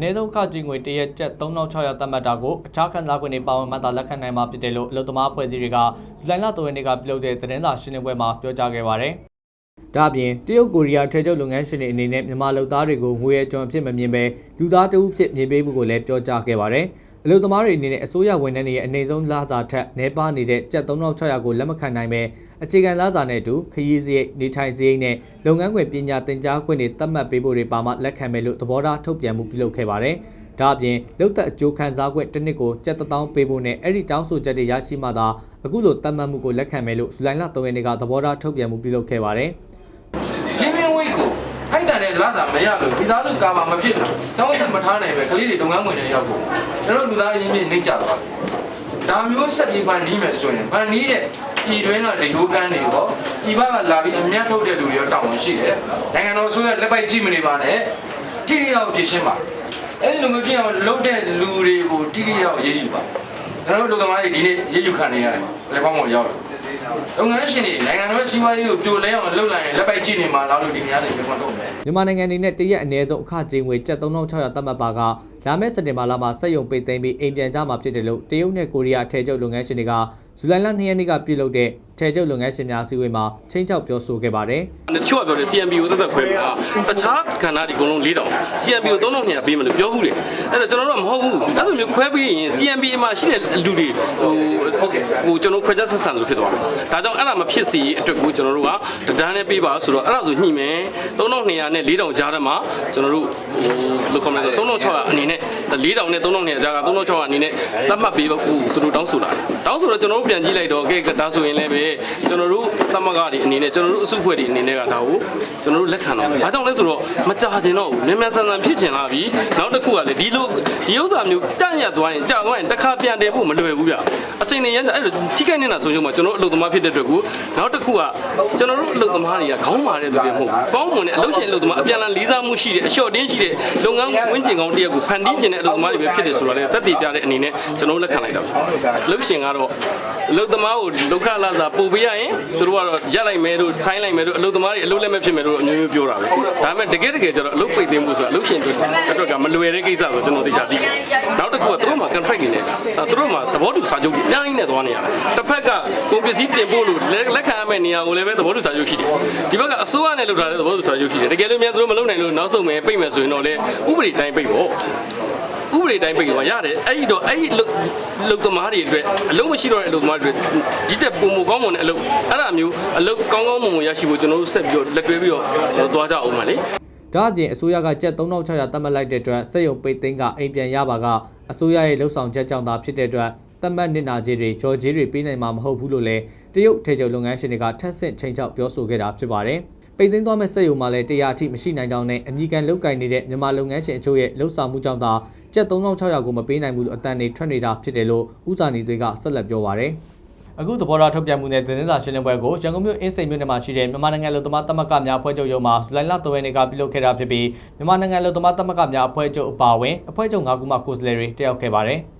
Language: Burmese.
နည်းဆုံးအခကြေးငွေတရက်ကျပ်3600သတ်မှတ်တာကိုအခြားခံစား권တွေပါဝင်မှသာလက်ခံနိုင်မှာဖြစ်တယ်လို့အလုပ်သမားအဖွဲ့အစည်းတွေကဇူလိုင်လ3ရက်နေ့ကပြုလုပ်တဲ့သတင်းစာရှင်းလင်းပွဲမှာပြောကြားခဲ့ပါတယ်။ဒါ့အပြင်တရုတ်ကိုရီးယားထေချုပ်လုပ်ငန်းရှင်တွေအနေနဲ့မြန်မာလုပ်သားတွေကိုငွေရကျွန်အဖြစ်မမြင်ပဲလူသားတဦးဖြစ်မြင်ပေးမှုကိုလည်းပြောကြားခဲ့ပါတယ်။ အလုပ်သမားတွေအနေနဲ့အစိုးရဝန်ထမ်းတွေရဲ့အနေဆုံးလစာထက်နှဲပါနေတဲ့ကျပ်3600ကိုလက်မခံနိုင်ပဲအခြေခံလစာနဲ့အတူခရီးစရိတ်နေထိုင်စရိတ်နဲ့လုပ်ငန်းခွင်ပညာသင်ကြားခွင့်တွေသတ်မှတ်ပေးဖို့တွေပါမှလက်ခံမယ်လို့သဘောထားထုတ်ပြန်မှုပြုလုပ်ခဲ့ပါတယ်။ဒါ့အပြင်လုတ်သက်အကျိုးခံစားခွင့်တစ်နှစ်ကိုကျပ်1000ပေးဖို့နဲ့အဲ့ဒီတောင်းဆိုချက်တွေရရှိမှသာအခုလိုသတ်မှတ်မှုကိုလက်ခံမယ်လို့ဇူလိုင်လ3ရက်နေ့ကသဘောထားထုတ်ပြန်မှုပြုလုပ်ခဲ့ပါတယ်။ living wage ကိုထိုက် တန်တဲ့လစာမရလို့ဒီသားစုကာမမဖြစ်ဘူး။ကျောင်းဆက်မထားနိုင်ပဲကလေးတွေလုပ်ငန်းဝင်တွေရောက်ဖို့ကျွန်တော်လူသားအရင်းမြစ်နှိမ့်ကြသွားတယ်။ဒါမျိုးဆက်ပြီးဖန်နီးမယ်ဆိုရင်ဖန်နီးတဲ့ဒီတွင်းကလေယိုးကန်းတွေပေါ့ဒီဘက်ကလာပြီးအမျက်ထုတ်တဲ့လူတွေရောတောင်းဝန်ရှိတယ်။နိုင်ငံတော်ဆိုရလက်ပိုက်ကြည့်မနေပါနဲ့။တိတိယောက်ပြရှင်းပါ။အဲဒီလိုမဖြစ်အောင်လုပ်တဲ့လူတွေကိုတိတိယောက်ရေးယူပါ။ကျွန်တော်တို့လူသမားတွေဒီနေ့ရေးယူခံနေရတယ်။လက်ပေါင်းပေါ်ရောက်တယ်။ လုပ်ငန်းရှင်တွေနိုင်ငံတော်စီးပွားရေးကိုပြိုလဲအောင်လုပ်လိုက်ရင်လက်ပိုက်ကြည့်နေမှာလားလို့ဒီများတွေပြောတော့မယ်။မြန်မာနိုင်ငံအနေနဲ့တရက်အနည်းဆုံးအခကြေးငွေကျပ်3600သတ်မှတ်ပါကလာမယ့်စက်တင်ဘာလမှာစက်ရုံပိတ်သိမ်းပြီးအိမ်ပြန်ကြမှာဖြစ်တယ်လို့တရုတ်နဲ့ကိုရီးယားထဲချုပ်လုပ်ငန်းရှင်တွေကဇူလိုင်လ2ရက်နေ့ကပြုလုပ်တဲ့ထဲချုပ်လုပ်ငန်းရှင်များအစည်းအဝေးမှာချင်းချောက်ပြောဆိုခဲ့ပါတယ်တချို့ကပြောတယ် CMB ကိုသက်သက်ခွဲမှာတခြားကဏ္ဍတွေအကုန်လုံး၄တောင် CMB ကို3200ပေးမယ်လို့ပြောဘူးလေအဲ့တော့ကျွန်တော်တို့ကမဟုတ်ဘူးအဲ့လိုမျိုးခွဲပြီးရင် CMB မှာရှိတဲ့လူတွေဟိုဟိုကျွန်တော်ခွဲခြားဆက်ဆံလို့ဖြစ်သွားတယ်ဒါကြောင့်အဲ့ဒါမဖြစ်စေအတွက်ကိုကျွန်တော်တို့ကတဒန်းနဲ့ပေးပါဆိုတော့အဲ့ဒါဆိုညှိမယ်3200နဲ့4000ကြားထဲမှာကျွန်တော်တို့ဟိုလို့ခေါ်မလဲ3600အနေနဲ့4000နဲ့3200ကြားက3600အနေနဲ့သတ်မှတ်ပေးဖို့သူတို့တောင်းဆိုလာတောင်းဆိုတော့ကျွန်တော်တို့ပြန်ကြည့်လိုက်တော့ကဲဒါဆိုရင်လည်းပဲကျွန်တော်တို့သမဂ္ဂတွေအနေနဲ့ကျွန်တော်တို့အစုအဖွဲ့တွေအနေနဲ့ကဒါကိုကျွန်တော်တို့လက်ခံတော့မယ်။ဘာကြောင့်လဲဆိုတော့မကြာကျင်တော့ဘူး။မြန်မြန်ဆန်ဆန်ဖြစ်ချင်လာပြီ။နောက်တစ်ခုကလည်းဒီလိုဒီဥစ္စာမျိုးတန့်ရသွားရင်ကြာသွားရင်တစ်ခါပြန်တည်ဖို့မလွယ်ဘူးဗျ။အချိန်နဲ့ရမ်းကြအဲ့လိုထိခိုက်နေတာဆိုရင်မှကျွန်တော်တို့အလုပ်သမားဖြစ်တဲ့အတွက်ကိုနောက်တစ်ခုကကျွန်တော်တို့အလုပ်သမားတွေကခေါင်းမာတဲ့သူတွေမဟုတ်ဘူး။ကောင်းမွန်တဲ့အလုပ်ရှင်အလုပ်သမားအပြန်အလှန်လေးစားမှုရှိတဲ့အလျှော့တင်းရှိတဲ့လုပ်ငန်းဝင်းကျင်ကောင်းတရက်ကိုဖန်တီးခြင်းတဲ့အလုပ်သမားတွေပဲဖြစ်တယ်ဆိုတော့လေတက်တည်ပြတဲ့အနေနဲ့ကျွန်တော်တို့လက်ခံလိုက်တာပါ။အလုပ်ရှင်ကတော့အလုပ်သမားကိုဒုက္ခလာစားပို့ပေးရရင်သူတို့ကတော့ရက်လိုက်မယ်တို့ဆိုင်းလိုက်မယ်တို့အလုပ်သမားတွေအလုပ်လက်မဲ့ဖြစ်မယ်တို့အမျိုးမျိုးပြောတာပဲဒါပေမဲ့တကယ်တကယ်ကျတော့အလုပ်ပိတ်သိမ်းမှုဆိုတော့အလုပ်ရှင်တို့အတွက်ကမလွယ်တဲ့ကိစ္စဆိုကျွန်တော်သိချသိတယ်နောက်တစ်ခုကသူတို့မှာ contract တွေနဲ့သူတို့မှာသဘောတူစာချုပ်တွေအများကြီးနဲ့သွားနေရတယ်တစ်ဖက်ကကုန်ပစ္စည်းတင်ပို့လို့လက်ခံရမယ့်နေရာကိုလည်းပဲသဘောတူစာချုပ်ရှိတယ်ဒီဘက်ကအစိုးရနဲ့လုပ်ထားတဲ့သဘောတူစာချုပ်ရှိတယ်တကယ်လို့များသူတို့မလုပ်နိုင်လို့နောက်ဆုံးမယ်ပိတ်မယ်ဆိုရင်တော့လေဥပဒေတိုင်းပိတ်ဖို့ ဥပဒေတိုင်းပိတ်သွားရတယ်အဲ့ဒီတော့အဲ့ဒီလုလုသမားတွေအတွက်အလုံးမရှိတော့တဲ့အလုပ်သမားတွေအတွက်ဒီတက်ပုံမကောင်းမွန်တဲ့အလုပ်အဲ့ဒါမျိုးအလုပ်ကောင်းကောင်းမွန်မွန်ရရှိဖို့ကျွန်တော်တို့ဆက်ပြီးတော့လက်တွဲပြီးတော့ကျွန်တော်သွားကြအောင်ပါလေဒါအပြင်အစိုးရကကျပ်3600သတ်မှတ်လိုက်တဲ့အတွက်စက်ရုံပိတ်သိမ်းကအိမ်ပြန်ရပါကအစိုးရရဲ့လှုပ်ဆောင်ချက်ကြောင့်သာဖြစ်တဲ့အတွက်သတ်မှတ်နစ်နာကြေးတွေကြော်ကြေးတွေပေးနိုင်မှာမဟုတ်ဘူးလို့လည်းတရုတ်ထေချုပ်လုပ်ငန်းရှင်တွေကထပ်ဆင့်ချိန်ချောက်ပြောဆိုခဲ့တာဖြစ်ပါတယ်။ပိတ်သိမ်းသွားမဲ့စက်ရုံမှာလည်းတရားအထိမရှိနိုင်ကြောင်းနဲ့အမိကန်လုတ်ကင်နေတဲ့မြန်မာလုပ်ငန်းရှင်အချို့ရဲ့လှုပ်ဆောင်မှုကြောင့်သာ ကျပ်3600ကိုမပေးနိုင်ဘူးလို့အတန်တွေထွက်နေတာဖြစ်တယ်လို့ဦးစာနေတွေကဆက်လက်ပြောပါတယ်။အခုသဘောထားထုတ်ပြန်မှုနဲ့သတင်းစာရှင်းလင်းပွဲကိုရန်ကုန်မြို့အင်းစိန်မြို့နယ်မှာရှိတဲ့မြန်မာနိုင်ငံလူသမားသမဂ္ဂများအဖွဲ့ချုပ်ရုံးမှာဇူလိုင်လ3ရက်နေ့ကပြုလုပ်ခဲ့တာဖြစ်ပြီးမြန်မာနိုင်ငံလူသမားသမဂ္ဂများအဖွဲ့ချုပ်အပါအဝင်အဖွဲ့ချုပ်၅ခုမှကိုယ်စားလှယ်တွေတက်ရောက်ခဲ့ပါတယ်။